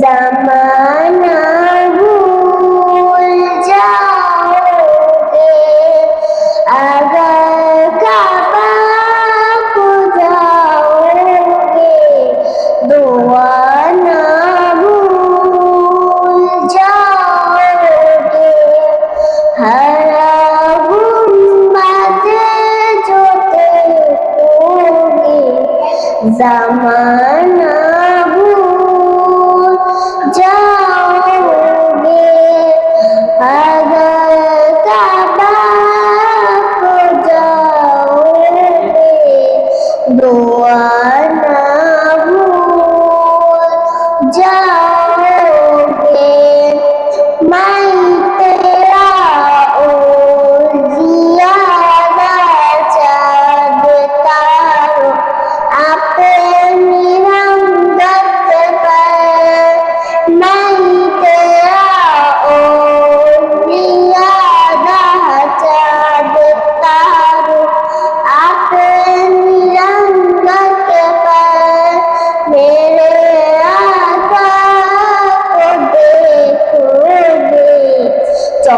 জামানা zamana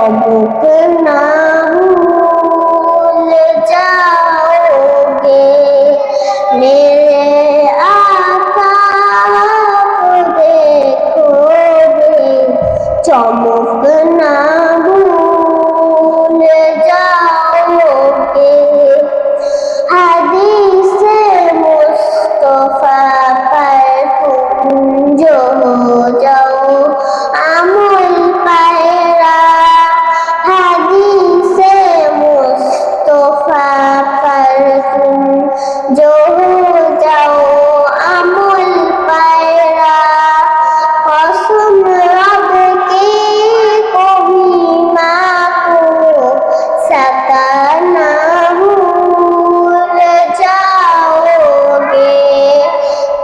हमको ना भूल जाओगे मेरे आका को देखोगे चमक ना भूल जाओगे हदीस मुस्तफ़ा पर तुम जो हो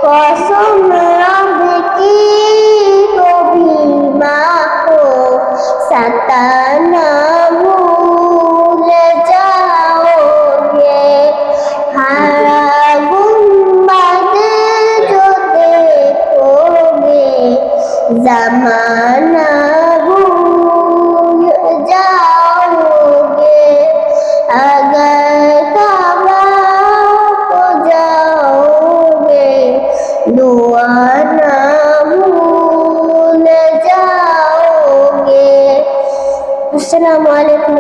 कसम रब की कभी माँ को सताना भूल जाओगे हरा गुम्बद जो देखोगे जमाना আসসালামু আলাইকুম